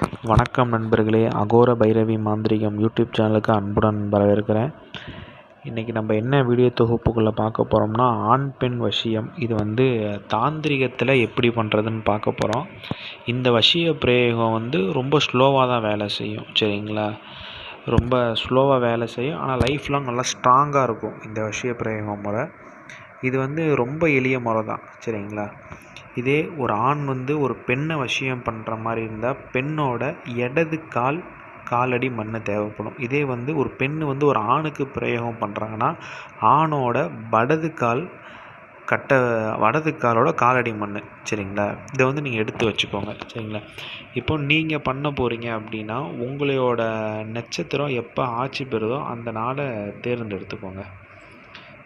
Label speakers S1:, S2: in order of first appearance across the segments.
S1: வணக்கம் நண்பர்களே. அகோர பைரவி மாந்திரிகம் யூடியூப் சேனலுக்கு அன்புடன் வரவேற்கிறேன். இன்றைக்கி நம்ம என்ன வீடியோ தொகுப்புக்குள்ளே பார்க்க போகிறோம்னா ஆண் பெண் வசியம். இது வந்து தாந்திரிகத்தில் எப்படி பண்ணுறதுன்னு பார்க்க போகிறோம் இந்த வசிய பிரயோகம் வந்து ரொம்ப ஸ்லோவாக தான் வேலை செய்யும் சரிங்களா? ரொம்ப ஸ்லோவாக வேலை செய்யும். ஆனால் லைஃப் லாங் நல்லா ஸ்ட்ராங்காக இருக்கும் இந்த வசிய பிரயோகம் முறை. இது வந்து ரொம்ப எளிய முறை தான் சரிங்களா? இதே ஒரு ஆண் வந்து ஒரு பெண்ணை வசியம் பண்ணுற மாதிரி இருந்தால் பெண்ணோட இடது கால் காலடி மண் தேவைப்படும். இதே வந்து ஒரு பெண் வந்து ஒரு ஆணுக்கு பிரயோகம் பண்ணுறாங்கன்னா ஆணோட வடது கால் கட்ட வடது காலோட காலடி மண் சரிங்களா? இதை வந்து நீங்கள் எடுத்து வச்சுக்கோங்க. சரிங்களா? இப்போ நீங்கள் பண்ண போகிறீங்க அப்படின்னா உங்களோட நட்சத்திரம் எப்போ ஆட்சி பெறுதோ அந்த நாளை தேர்ந்தெடுத்துக்கோங்க.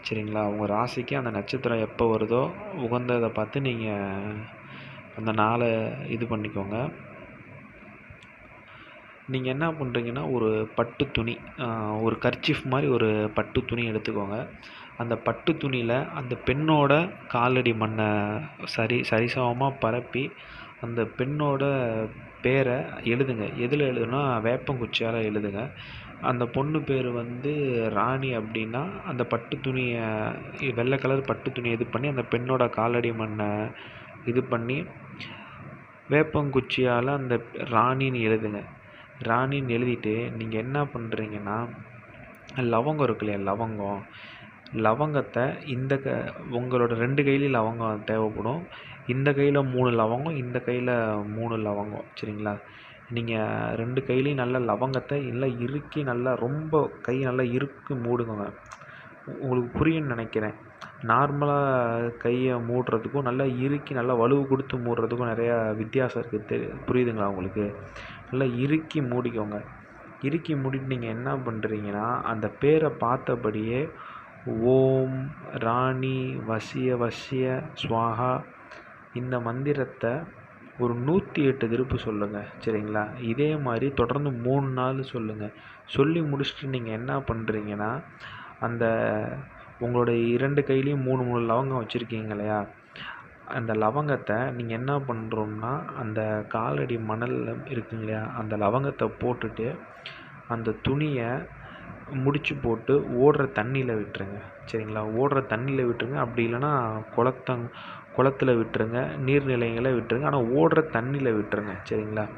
S1: சரிங்களா? உங்கள் ராசிக்கு அந்த நட்சத்திரம் எப்போ வருதோ உகந்ததை பார்த்து நீங்கள் அந்த நாளை இது பண்ணிக்கோங்க. நீங்கள் என்ன பண்ணுறீங்கன்னா ஒரு பட்டு துணி ஒரு கர்ச்சிஃப் மாதிரி ஒரு பட்டு துணி எடுத்துக்கோங்க. அந்த பட்டு துணியில் அந்த பெண்ணோட காலடி மண்ணை சரி சரிசமமாக பரப்பி அந்த பெண்ணோட பேரை எழுதுங்க. எதில் எழுதுனா வேப்பங்குச்சியால் எழுதுங்க. அந்த பொண்ணு பேர் வந்து ராணி அப்படின்னா அந்த பட்டு துணியை வெள்ளை கலர் பட்டு துணியை இது பண்ணி அந்த பெண்ணோட காலடி மண்ணை இது பண்ணி வேப்பங்குச்சியால் அந்த ராணின்னு எழுதுங்க. ராணின்னு எழுதிட்டு நீங்கள் என்ன பண்ணுறீங்கன்னா லவங்கம் இருக்கு இல்லையா லவங்கம். லவங்கத்தை இந்த க உங்களோட ரெண்டு கையிலையும் லவங்கம் தேவைப்படும். இந்த கையில் மூணு லவங்கம் இந்த கையில் மூணு லவங்கம் சரிங்களா? நீங்கள் ரெண்டு கையிலையும் நல்லா லவங்கத்தை நல்லா இறுக்கி நல்லா ரொம்ப கை நல்லா இறுக்கி மூடுங்க உங்களுக்கு புரியும்னு நினைக்கிறேன். நார்மலாக கையை மூடுறதுக்கும் நல்லா இறுக்கி நல்லா வலுவு கொடுத்து மூடுறதுக்கும் நிறையா வித்தியாசம் இருக்குது தெரி புரியுதுங்களா உங்களுக்கு? நல்லா இறுக்கி மூடிக்கோங்க. இறுக்கி மூடிட்டு நீங்கள் என்ன பண்ணுறீங்கன்னா அந்த பேரை பார்த்தபடியே ஓம் ராணி வசிய வசிய ஸ்வாகா இந்த மந்திரத்தை ஒரு நூற்றி எட்டு திருப்பு சொல்லுங்கள் சரிங்களா? இதே மாதிரி தொடர்ந்து மூணு நாள் சொல்லுங்கள் சொல்லி முடிச்சுட்டு நீங்கள் என்ன பண்ணுறீங்கன்னா அந்த உங்களுடைய இரண்டு கையிலையும் மூணு மூணு லவங்கம் வச்சுருக்கீங்க இல்லையா? அந்த லவங்கத்தை நீங்கள் என்ன பண்ணுறோம்னா அந்த காலடி மணலில் இருக்குங்க இல்லையா? அந்த லவங்கத்தை போட்டுட்டு அந்த துணியை முடிச்சு போட்டு ஓடுற தண்ணியில் விட்டுருங்க. சரிங்களா? ஓடுற தண்ணியில் விட்டுருங்க. அப்படி இல்லைன்னா குளத்தங் குளத்தில் விட்டுருங்க. நீர்நிலைகளை விட்டுருங்க. ஆனால் ஓடுற தண்ணியில் விட்டுருங்க. சரிங்களா?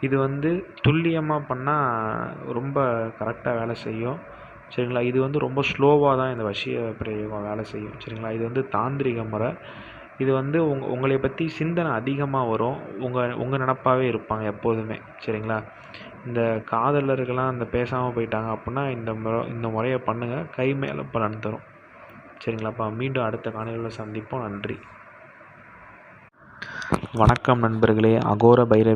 S1: இது வந்து துல்லியமாக பண்ணால் ரொம்ப கரெக்டாக வேலை செய்யும். சரிங்களா? இது வந்து ரொம்ப ஸ்லோவாக தான் இந்த வசிய பிரயோகம் வேலை செய்யும். சரிங்களா? இது வந்து தாந்திரிக முறை. இது வந்து உங் உங்களை பற்றி சிந்தனை அதிகமாக வரும். உங்கள் உங்கள் நினப்பாகவே இருப்பாங்க எப்போதுமே. சரிங்களா? இந்த காதலர்கள்லாம் இந்த பேசாமல் போயிட்டாங்க அப்படின்னா இந்த முறை இந்த முறையை பண்ணுங்கள் கை மேலே பலன் தரும். சரிங்களாப்பா? மீண்டும் அடுத்த காணொலியில் சந்திப்போம். நன்றி. வணக்கம் நண்பர்களே. அகோர பைரவி